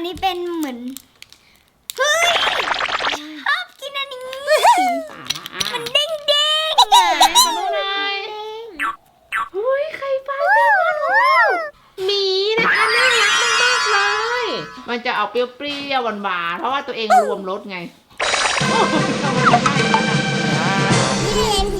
นนี้เป็นเหมือนเฮ้ยชอบกินอันนี้ตาละอะมันเด้งเด้งๆอะขอดูหน่อยอุ้ยไข่ปลาแซลมอนของเราหมีนะคะน่ารักมากๆเลย มันจะเอาเปรี้ยวๆหวานๆเพราะว่าตัวเองรวมรสไงโอ้ยทำไมมันได้ขนาดนั้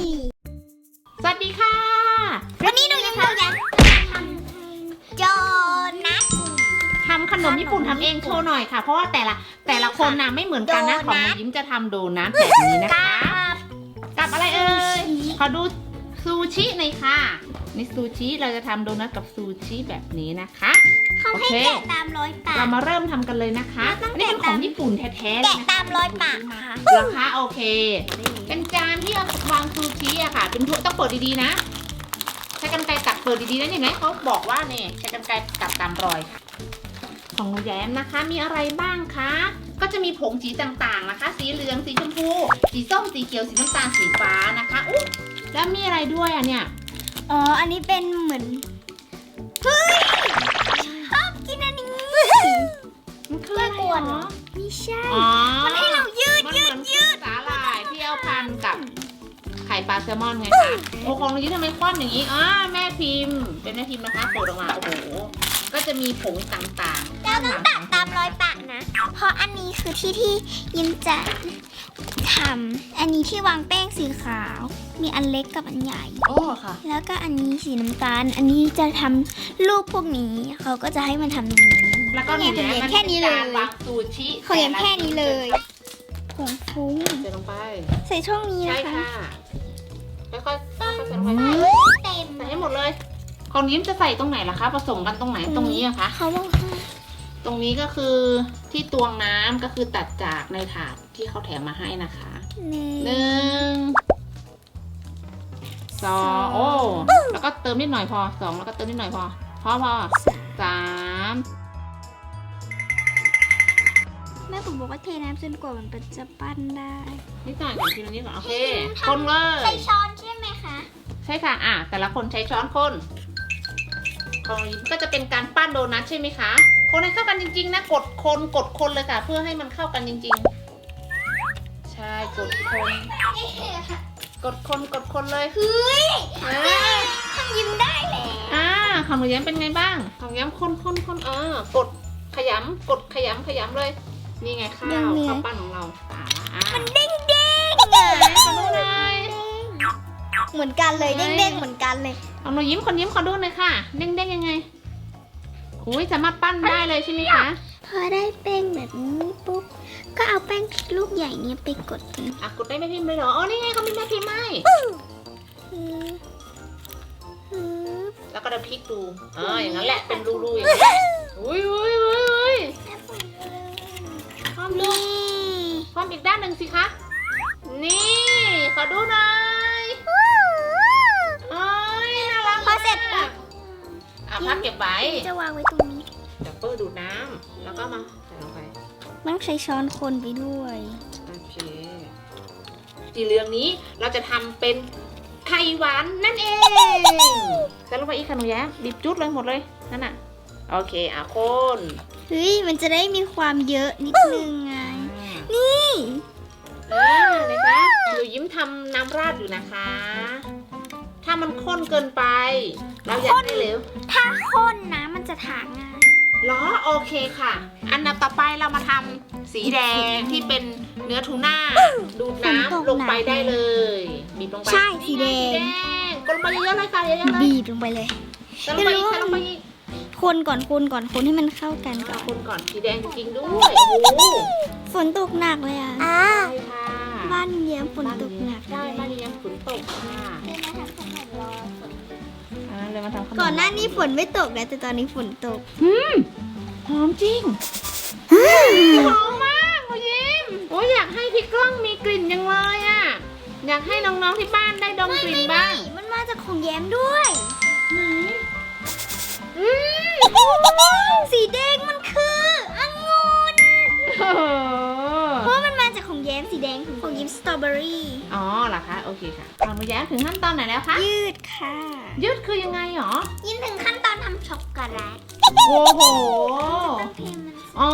นมญี่ปุ่นทำเองโชว์หน่อยค่ะ เพราะว่าแต่ละแต่ละคนน่ะไม่เหมือนกันนะโดนัทของหนูยิ้มจะทำโดนัทแบบนี้นะคะ กับอะไรเอ่ย ขอดูซูชิหน่อยค่ะ นี่ซูชิเราจะทำโดนัทกับซูชิแบบนี้นะคะ เขาให้โอเคแกะตามร้อยปาก เรามาเริ่มทำกันเลยนะคะต้องอันนี้เป็นของญี่ปุ่นแท้ๆเลยแกะนะตามร้อยปากค่ะราคาโอเค เป็นจานที่เอาวางซูชิอะค่ะ เป็นถ้วยต้องเปิดดีๆนะ ใช้กันไกรตัดเปิดดีๆนะเห็นไหมเขาบอกว่าเนี่ยใช้กันไกรตัดตามรอยค่ะ ของหนูแย้มนะคะ มีอะไรบ้างคะ ก็จะมีผงสีต่างๆนะคะ สีเหลืองสีชมพู สีส้มสีเขียวสีน้ำตาลสีฟ้านะคะอุ๊ยแล้วมีอะไรด้วยอะเนี่ยอ๋อ อันนี้เป็นเหมือนเฮ้ยชอบกินอันนี้มันคืออะไรกล้วยกวนเหเหรรออไม่ใช่ อ๋อมันให้เรายืดมันยืเหมืดอนยืดสาหร่ายที่เอาพันกับไข่ปลาแซลมอนไงคะโอ้ของเรายี่ทำไมคว่ำอย่างนี้อ่าแม่พิมพ์ เป็นแม่พิมพ์นะคะเปิดออกมาโอ้โหก็จะมีผงต่างๆ เราต้องตัดตามรอยปากนะ เพราะอันนี้คือที่ที่ยิมจะทำอันนี้ที่วางแป้งสีขาว มีอันเล็กกับอันใหญ่ โอ้ค่ะ แล้วก็อันนี้สีน้ำตาล อันนี้จะทำรูปพวกนี้ เขาก็จะให้มันทำอย่างนี้ แล้วก็หนูเนี่ยแย้มของมันแค่นี้เลยป็การวางซูชิเขายังแค่นี้เลยผงฟุ้งใส่ลงไป ใส่ช่องนี้ใช่นะคะค่ะค่อยๆค่อยๆใส่ลงไปเต็มใส่ให้หมดเลย ของยิ้มจะใส่ตรงไหนล่ะคะ ผสมกันตรงไหนตรงนี้อะคะ เขาบอก ตรงนี้ก็คือที่ตวงน้ำก็คือตัดจากในถาดที่เขาแถมมาให้นะคะหนึ่หงนึ่งสองโอ้แล้วก็เติมนิดหน่อยพอสองแล้วก็เติมนิดหน่อยพอพอพอสามแม่ผมบอกว่าเทน้ำจนกว่ามันจะปั้นได้นิดหน่อยก่อนทีละนิดก่อนโอเคคนเลใส่ยช้อนใช่ไหมคะ ใช่ค่ะอะแต่ละคนใช้ช้อนคน ของยิ้มก็จะเป็นการปั้นโดนัทใช่ไหมคะ คนให้เข้ากันจริงๆนะ กดคนกดคนเลยค่ะ เพื่อให้มันเข้ากันจริง ๆ ใช่กดคน กดคนกดคนเลยเฮ้ยอ่าทำยิ้มได้แล้วอ่าของหนูแย้มเป็นไงบ้างของแย้มคนคนคนเออกดขยำกดขยำขยำเลย นี่ไงข้าวข้าวปั้นของเราอ่าอ่ามันเด้งเด้ง เหมือนกันเลยเฮ้เด้ยงๆเหมือนกันเลยของหนูยิ้มคนยิ้มขอดูหน่อยค่ะเด้งเด้งๆยังไงอุ้ยสามารถปั้นได้เลยใช่ไหมคะพอได้แป้งแบบนี้ปุ๊บก็เอาแป้งลูกใหญ่เนี้ยไปกดตรงนี้อะกดได้แม่พิมพ์เลยเหรออ๋อนี่ไงเขามีแม่พิมพ์ให้ฮึบฮึบแล้วก็จะพลิกดูเอออย่างนั้นแหละเป็นรูๆอย่างนั้นแหละอุ้ยอุ้ยอุ้ยอุ้ยความดูนี่ความอีกด้านหนึ่งสิคะ นี่ขอดูหน่อย อะพับเก็บไว้จะวางไว้ตรงนี้ ดับเบิลดูดน้ำแล้วก็มาใส่ลงไปต้องใช้ช้อนคนไปด้วยโอเคสีเหลืองนี้เราจะทำเป็นไข่หวานนั่นเองใส่ลงไปอีกค่ะหนูแย้มบีบจุดเลยหมดเลยนั่นน่ะโอเคอะคนเฮ้ยมันจะได้มีความเยอะนิดนึงไงอ่านี่อ่านะคะหนูยิ้มทำน้ำราดอยู่นะคะ ถ้ามันข้นเกินไป เราอยากให้เหลวถ้าข้นนะมันจะถางง่ายเหรอโอเคค่ะ อันดับต่อไปเรามาทำสีแดงที่เป็นเนื้อทูน่าดูดน้ำลงไปได้เลยบีบลงไปใช่สีแดนี่ไสีงแดงกดลงไปเยอะๆเลยค่ะเยอะๆเลยบีบลงไปเลยใส่ลงไปอีกใส่ลงไปอีกคนก่อนคนก่อนคนให้มันเข้ากันก่อะอนคนก่อนสีแดงจริงๆด้วยโอ้โหฝนตกหนักเลยอะใช่ค่ะบ้านเยี่ยมฝนตกหนักใช่เลยบ้านนี้ยังฝนตกค่ะอ่า เลยมาทำขมก่อนหน้านี้ฝนไม่ตกนะแต่ตอนนี้ฝนตกอืมหอมจริงหอมมากคุณยิ้มโอ้ยอยากให้พี่กล้องมีกลิ่นยังเลยอะ อยากให้น้องๆที่บ้านได้ดมกลิ่นบ้างมันมาจากของแย้มด้วยไหนอืมสีแดงมันคือองุ่น จากของแย้มสีแดงของยิ้มสตรอเบอรี่อ๋อเหรอคะ โอเคค่ะของหนูแย้มถึงขั้นตอนไหนแล้วคะ ยืดค่ะยืดคือยังไงหรอ ยิ้มถึงขั้นตอนทำช็อกโกแลตโอ้โหเพลงมัน อ๋อ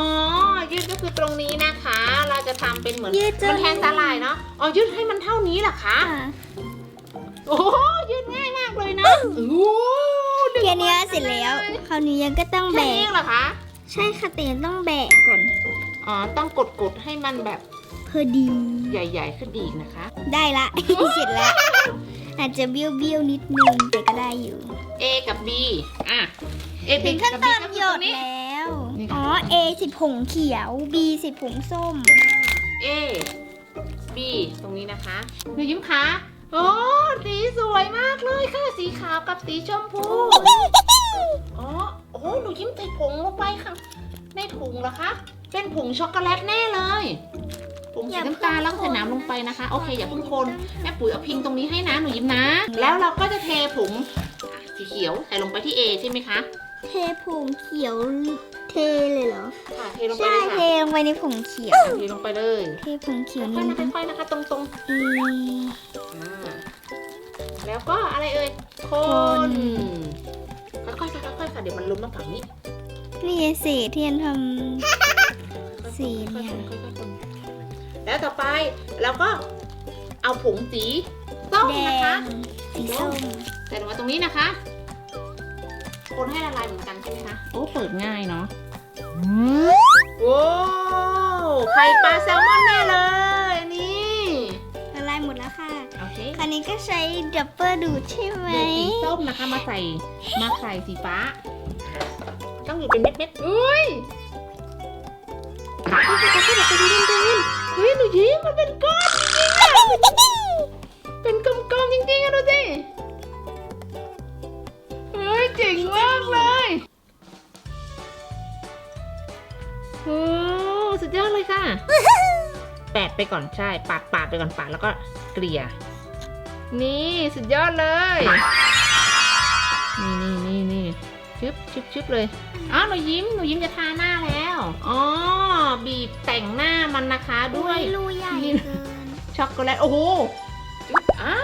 ตรงนี้นะคะ เราจะทำเป็นเหมือนยืดจน มันแทนสาหร่ายเนาะ อ๋อ ยืดให้มันเท่านี้เหรอคะ ค่ะโอ้โหยืดง่ายมากเลยนะโอ้โหดึงแค่เนี้ยเสร็จแล้ว คราวนี้ยังก็ต้องแค่แบนี้กเหรอคะ ใช่ค่ะแต่ยังต้องแบกก่อน อ๋อ ต้องกดกดๆให้มันแบบ พอดี ใหญ่ ๆ ขึ้นอีกนะคะ ได้ละ เสร็จแล้ว อาจจะเบี้ยวเบี้ยวๆนิดนึงแต่ก็ได้อยู่ A กับ B อะ A ถึ B งขั้นกับต B อนก็หคืยอตรดงนี้แล้วนี่ค่ะอ๋อ A สิบผงเขียว B สิบผงส้ม A B ตรงนี้นะคะหนูยิ้มคะโอ้สีสวยมากเลยค่ะ สีขาวกับสีชมพู อ๋อ โอ้หนูยิ้มใส่ผงลงไปค่ะ ในถุงเหรอคะ เป็นผงช็อกโกแลตแน่เลย ผงอสีย่าเพิ่งน้ำตาลแล้วก็ใส่น้ำลงไปนะคะ โอเคอย่าเพิ่งคนอย่าเพิ่งคนแม่ปุ๋ยเอาพิงตรงนี้ให้นะหนูยิ้มนะ แล้วเราก็จะเทผงอะสีเขียวใส่ลงไปที่ A ใช่ไหมคะ เทผงเขียวเทเลยเหรอค่ะเทลงไปใช่เลยเทค่ะลงไปในผงเขียว เทลงไปเลยเทผงเขียวค่นี่อยๆนะค่อยๆนะคะ ตรงเอๆอ่าแล้วก็อะไรเอ่ยคนค่อยๆค่ะค่อยๆค่ะ เดี๋ยวมันล้มมาฝั่งนี้นี่เศษที่ยันทำ สีเนี่ย แล้วต่อไปเราก็เอาผงสีส้มแดนะคะงสีส้มใส่ลงมาตรงนี้นะคะ คนให้ละลายเหมือนกันใช่ไหมคะ โอ้เปิดง่ายเนาะโอ้ไข่ปลาแซลมอนแน่เลยอันนี่ละลายหมดแล้วค่ะ โอเคคราวนี้ก็ใช้ดับเบิลดูดใช่ไหมดูดสีส้มนะคะมาใส่มาใส่สีฟ้า ต้องอยู่เป็นเม็ดๆอุ้ยค่อยๆค่ เฮ้ยหนูยิ้มมันเป็นก้อนจริงๆอะเป็นกลมๆจริงๆอะดูสิเฮ้ยเจ๋งมากเลยโอ้สุดยอดเลยค่ะ แปดไปก่อนใช่ ปาดปาดไปก่อนปาดแล้วก็เกลี่ย นี่สุดยอดเลย นี่นี่นี่นี่ ชึบชึบชึบเลยอ๋อหนูยิ้มหนูยิ้มจะทาหน้าแล้วอ๋อบีบแต่งหน้ามันนะคะด้วยรูใหญ่นี่เกินช็อกโกแลตโอ้โหจึ๊บอ่า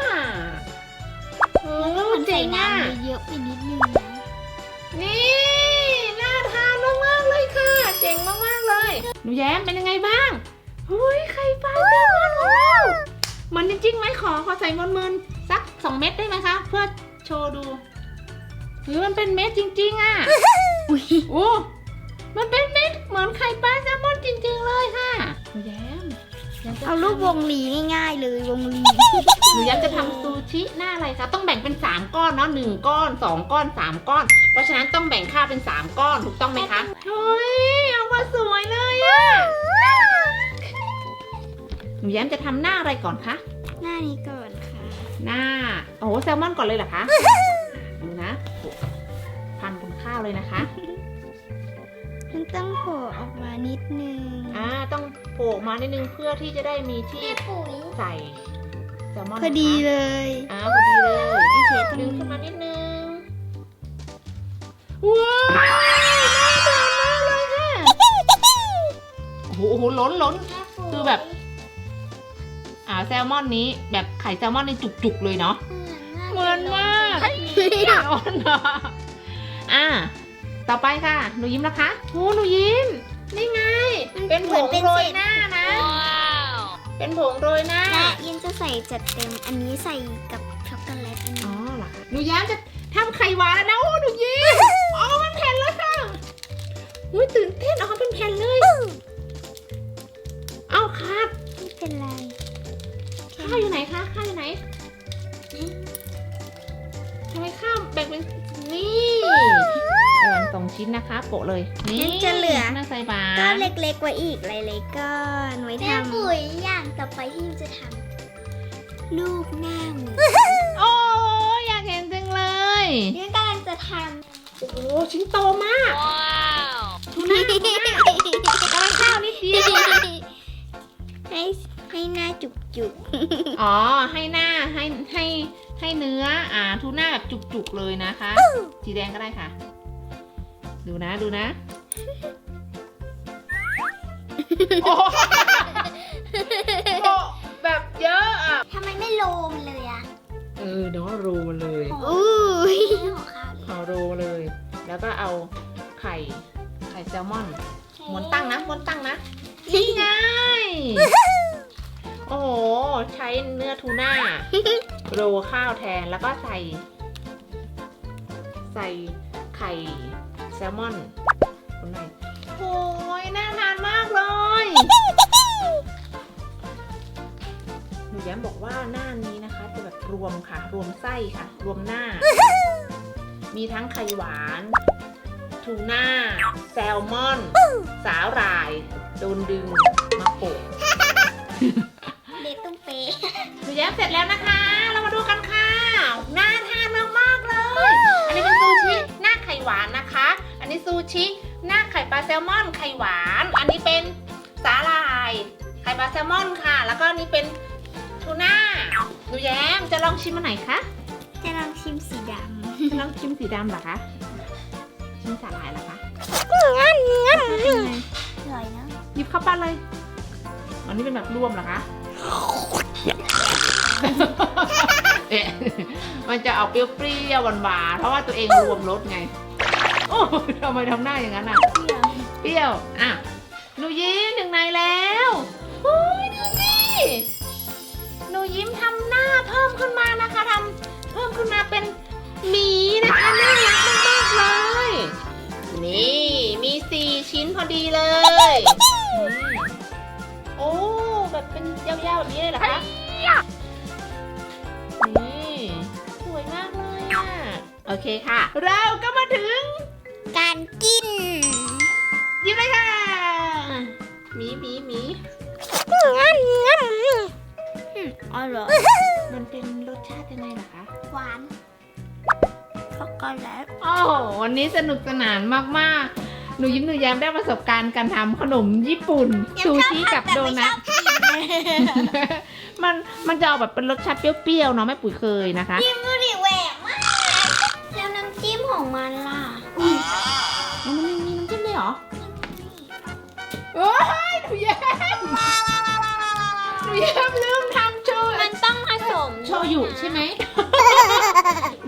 โอ้มันใส่เจ๋งอะน้ำเยอะไปนิดนึงนะนี่น่าทานมากๆเลยค่ะ เจ๋งมากๆเลย หนูแย้มเป็นยังไงบ้างหุยไข่ปลาแซลมอนของเรามันจริงๆไหมขอขอใส่มนมืนๆสักสองเม็ดได้ไหมคะ เพื่อโชว์ดู หรือมันเป็นเม็ดจริงๆอะอุ้ยโอ้มันเป็นเม็ดเหมือนไข่ปลาแซลมอนจริงๆเลยค่ะหนูแย้มแย้มจะเอารูปวงลีง่ายๆเลยวงลีหนูแย้มจะทำซูชิหน้าอะไรคะต้องแบ่งเป็น 3 ก้อนเนาะหนึ่งก้อน2ก้อน3ก้อน เพราะฉะนั้นต้องแบ่งค่าเป็น 3 ก้อนถูกต้องไหมคะเฮ้ยเอามาสวยเลยอะหนูแย้มจะทำหน้าอะไรก่อนคะ หน้านี้ก่อนค่ะ หน้า โอ้โหแซลมอนก่อนเลยเหรอคะ ดูนะพันบนข้าวเลยนะคะ มันต้องโผล่ออกมานิดนึงอ่าต้องโผล่ออกมานิดนึงเพื่อที่จะได้มีที่ปุ๋ยใส่แซลมอนพอดีนะคะเลย อ่าพอดีเลยโอเคตรงดึงนี้ขึ้นมานิดนึง ว้าวน่าทานมากเลยค่ะโอ้โหโอ้โหล้นล้นคือแบบ อ่าแซลมอนนี้แบบไข่แซลมอนนี่จุกๆเลยเนาะ เหมือนมาก ร้อนเนาะอ่าต่อไปค่ะ หนูยิ้มนะคะโอ้หนูยิ้ม นี่ไง เป็นผงโรยหน้านะ เป็นผงโรยหน้า และยินจะใส่จัดเต็ม อันนี้ใส่กับช็อกโกแลตอันอ๋อนี้เหรอคะหนูย้มจะทำไข่หวานแล้วนะ โอ้หนูยิ้มอ๋อมันแผ่นแล้วค่ะอุ้ยตื่นเต้นอ๋อเป็นแผ่นเลย เอาขาดไม่เป็นไรข้าวอยู่ไหนคะข้าวอยู่ไหนทำ ไมข้าวแบ่งเป็นนี่แบ่งสองชิ้นนะคะ โปะเลย นี่งั้นจะเหลือหน้าใส่บาก็ตรเล็กๆไว้อีกหลายๆก้อนไว้ทำปุ๋ยอย่างต่อไปที่ยินจะทำลูกหน้าหมูโอ้อยากเห็นจังเลยยินกำลังจะทโอ้โหชิ้นโตมากำทูน่าทูน่ากำลังข้าวนิดเดียวอะให้ให้หน้าจุกอ๋อ ให้หน้า ให้ ให้ ให้เนื้ออ่าทูน่าแบบจุกๆเลยนะคะ สีแดงก็ได้ค่ะ ดูนะดูนะโอ้โหโอ้แบบเยอะอะๆทำไมไม่โลมเลยอะเออเนาะรูมันเลยอู้ยหัวข้าวเลยเอารูมาเลย แล้วก็เอาไข่ไข่แซลมอนม้วนตั้งนะม้วนตั้งนะนี่ไง โอ้โห ใช้เนื้อทูน่าโรยข้าวแทนแล้วก็ใส่ ใส่ไข่แซลมอนคนไหนโอ้ยน่าทานมากเลยหนูแย้มบอกว่าหน้านี้นะคะ จะแบบรวมค่ะ รวมไส้ค่ะ รวมหน้า มีทั้งไข่หวานทูน่า แซลมอน สาหร่าย โดนดึง มาโปะเดตุ้มเปหนู แย้มเสร็จแล้วนะคะ เรามาดูกันค่ะ น่าทานมากๆเลย อันนี้เป็นซูชิหน้าไข่หวานนะคะ อันนี้ซูชิหน้าไข่ปลาแซลมอนไข่หวาน อันนี้เป็นสาหร่าย ไข่ปลาแซลมอนค่ะ แล้วก็อันนี้เป็นทูน่าหนูแย้มจะลองชิมอันไหนคะจะลองชิมสีดจะลองชิมสีดำเหรอคะชิมสาหร่ายเหรอคะำงั้นงั้นเป็นไงอร่อยเนอะหยิบเข้าปากเลย อันนี้เป็นแบบรวมเหรอคะ เอ๊ะมันจะออกเปรี้ยวๆหวานๆเพราะว่าตัวเองรวมรสไง โอ้ทำไมทำหน้าอย่างนั้นอะเปรี้ยวเปรี้ยว อะหนูยิ้มถึงไหนแล้วโอ้ยดูสิหนูยิ้มทำหน้าเพิ่มขึ้นมานะคะทำเพิ่มขึ้นมาเป็นหมีนะคะน่ารักมากๆเลย นี่มีสี่ชิ้นพอดีเลยนี่โอ้แบบเป็นยาวๆแบบนี้เลยเหรอคะ โอเคค่ะ เราก็มาถึง การกิน ยิ้มเลยค่ะหมีหมีหมีงั้นงั้นอืมอร่อยมันเป็นรสชาติยังไงเหรอคะ หวานช็อกโกแลตโอ้โหวันนี้สนุกสนานมากๆ หนูยิ้มหนูแย้มได้ประสบการณ์การทำขนมญี่ปุ่น ซูชิกับโดนัท มันมันจะออกแบบเป็นรสชาติเปรี้ยวๆเนาะแม่ปุ๋ยเคยนะคะจิ้มดู มของมันล่ะมันมีมีน้ำจิ้มด้วยเหรอโอ้ยหนูแย้มหนูแย้มลืมทำโชว์มันต้องผสมโชยุใช่ไหม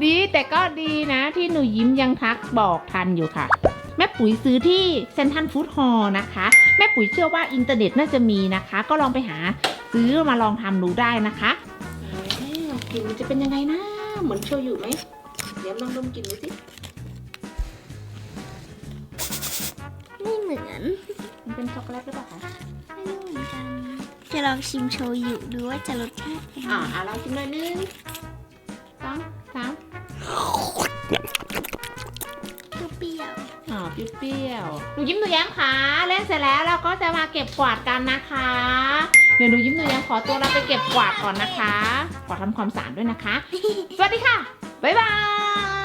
ดีแต่ก็ดีนะที่หนูยิ้มยังทักบอกทันอยู่ค่ะ แม่ปุ๋ยซื้อที่เซนทันฟู้ดฮอลนะคะ แม่ปุ๋ยเชื่อว่าอินเทอร์เน็ตน่าจะมีนะคะ ก็ลองไปหาซื้อมาลองทำดูได้นะคะลองกินมันจะเป็นยังไงนะ เหมือนโชยุไหมเดี๋ยวลองดมกลินดูสิ ไม่เหมือนมันเป็นช็อกโกแลตหรือเปล่าคะไม่รู้เหมือนกันจะลองชิมโชยุดูว่าจะรสชาติเป็นยังอ่าไงอ่าลองชิมหน่อยหนึงสองสามเปรี้ยวอ๋อเปรี้ยวๆหนูยิ้มหนูแย้มค่ะเล่นเสร็จแล้วเราก็จะมาเก็บกวาดกันนะคะ เดี๋ยวหนูยิ้มหนูแย้มขอตัวเราไปเก็บกวาดก่อนนะคะ ขอทำความสะอาดด้วยนะคะ สวัสดีค่ะ บ๊ายบาย